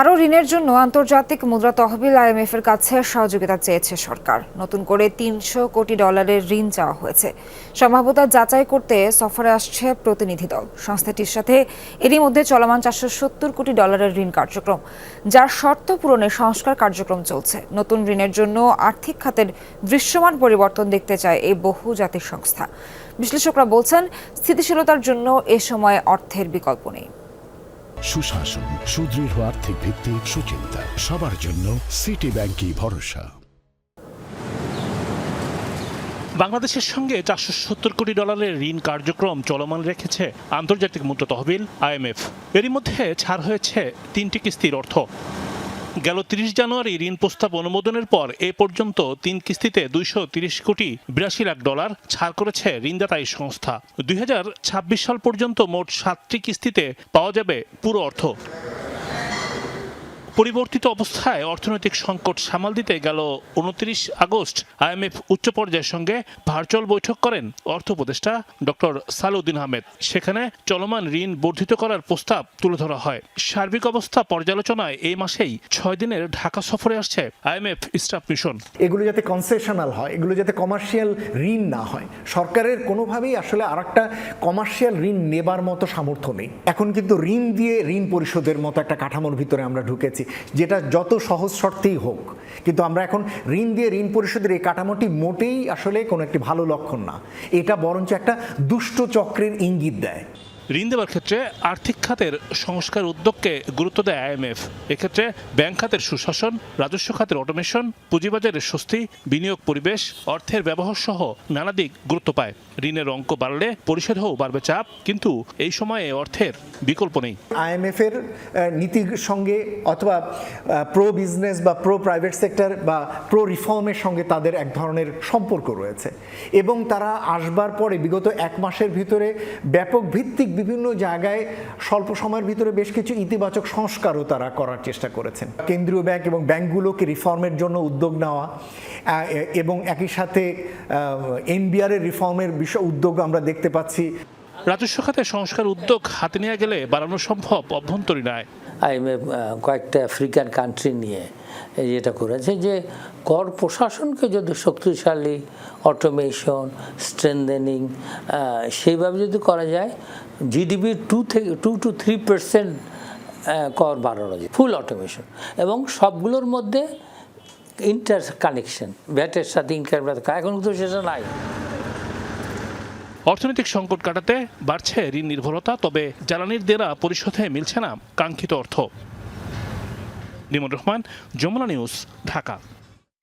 আরও ঋণের জন্য আন্তর্জাতিক মুদ্রা তহবিল আইএমএফ এর কাছে সহযোগিতা চেয়েছে সরকার। নতুন করে তিনশো কোটি ডলারের ঋণ চাওয়া হয়েছে। সম্ভাব্যতা যাচাই করতে সফরে আসছে প্রতিনিধি দল। সংস্থাটির সাথে এরই মধ্যে চলমান চারশো সত্তর কোটি ডলারের ঋণ কার্যক্রম, যার শর্ত পূরণে সংস্কার কার্যক্রম চলছে। নতুন ঋণের জন্য আর্থিক খাতের দৃশ্যমান পরিবর্তন দেখতে চায় এই বহু বহুজাতিক সংস্থা বিশ্লেষকরা বলছেন, স্থিতিশীলতার জন্য এ সময় অর্থের বিকল্প নেই। সুশাসন, সুদৃঢ় আর্থিক ভিত্তি সুচিন্তা, সবার জন্য সিটি ব্যাংকই ভরসা। বাংলাদেশের সঙ্গে চারশো সত্তর কোটি ডলারের ঋণ কার্যক্রম চলমান রেখেছে আন্তর্জাতিক মুদ্রা তহবিল আইএমএফ। এরই মধ্যে ছাড় হয়েছে তিনটি কিস্তির অর্থ। গেল তিরিশ জানুয়ারি ঋণ প্রস্তাব অনুমোদনের পর এ পর্যন্ত তিন কিস্তিতে দুইশো তিরিশ কোটি বিরাশি লাখ ডলার ছাড় করেছে ঋণদাতা এই সংস্থা। দুই হাজার ছাব্বিশ সাল পর্যন্ত মোট সাতটি কিস্তিতে পাওয়া যাবে পুরো অর্থ। পরিবর্তিত অবস্থায় অর্থনৈতিক সংকট সামাল দিতে গেল উনত্রিশ আগস্ট আইএমএফ উচ্চ পর্যায়ের সঙ্গে ভার্চুয়াল বৈঠক করেন অর্থ উপদেষ্টা ডক্টর সালউদ্দিন আহমেদ। সেখানে চলমান ঋণ বর্ধিত করার প্রস্তাব তুলে ধরা হয়। সার্বিক অবস্থা পর্যালোচনায় এই মাসেই ছয় দিনের ঢাকা সফরে আসছে আইএমএফ স্টাফ মিশন। এগুলো যাতে কনসেশনাল হয়, এগুলো যাতে কমার্শিয়াল ঋণ না হয়, সরকারের কোনোভাবেই আসলে আর একটা কমার্শিয়াল ঋণ নেবার মতো সামর্থ্য নেই। এখন কিন্তু ঋণ দিয়ে ঋণ পরিশোধের মতো একটা কাঠামোর ভিতরে আমরা ঢুকেছি। যেটা যত সহজ শর্তেই হোক। কিন্তু আমরা এখন ঋণ দিয়ে ঋণ পরিশোধের এই কাঠামোটি মোটেই আসলে কোনো একটি ভালো লক্ষণ না। এটা বরঞ্চ একটা দুষ্ট চক্রের ইঙ্গিত দেয়। ঋণ দেওয়ার ক্ষেত্রে আর্থিক খাতের সংস্কার উদ্যোগকে গুরুত্ব দেয় আইএমএফ এক্ষেত্রে ব্যাংক খাতের সুশাসন, রাজস্ব খাতের অটোমেশন, পুঁজিবাজারের স্বস্তি, বিনিয়োগ পরিবেশ, অর্থের ব্যবহার সহ নানা দিক গুরুত্ব পায়। ঋণের অঙ্ক বাড়লে পরিশোধেও বাড়বে চাপ, কিন্তু এই সময়ে অর্থের বিকল্প নেই। আইএমএফের নীতির সঙ্গে অথবা প্রো বিজনেস বা প্রো প্রাইভেট সেক্টর বা প্রো রিফর্মের সঙ্গে তাদের এক ধরনের সম্পর্ক রয়েছে। এবং তারা আসবার পরে বিগত এক মাসের ভিতরে ব্যাপক ভিত্তিক বিভিন্ন জায়গায় স্বল্প সময়ের ভিতরে বেশ কিছু ইতিবাচক সংস্কারও তারা করার চেষ্টা করেছেন। কেন্দ্রীয় ব্যাংক এবং ব্যাংকগুলোকে রিফর্মের জন্য উদ্যোগ নেওয়া এবং একই সাথে এনবিআর এর রিফর্মের বিষয় উদ্যোগ আমরা দেখতে পাচ্ছি। রাজস্ব খাতে সংস্কার উদ্যোগ হাতে নেওয়া গেলে বাড়ানো সম্ভব অভ্যন্তরীণ আয়। আইএমএফ কয়েকটা আফ্রিকান কান্ট্রি নিয়ে যেটা করেছে যে কর প্রশাসনকে যদি শক্তিশালী অটোমেশন স্ট্রেন্দেনিং সেইভাবে যদি করা যায় জিডিপি টু থেকে টু টু থ্রি পার্সেন্ট কর বাড়ানো যায় ফুল অটোমেশন এবং সবগুলোর মধ্যে ইন্টার কানেকশন ব্যাটের সাথে ইনকাম এখন তো সেটা নাই। অর্থনৈতিক সংকট কাটাতে বাড়ছে ঋণ নির্ভরতা, তবে জ্বালানির দেনা পরিশোধে মিলছে না কাঙ্ক্ষিত অর্থ। নিমন রহমান, যমুনা নিউজ, ঢাকা।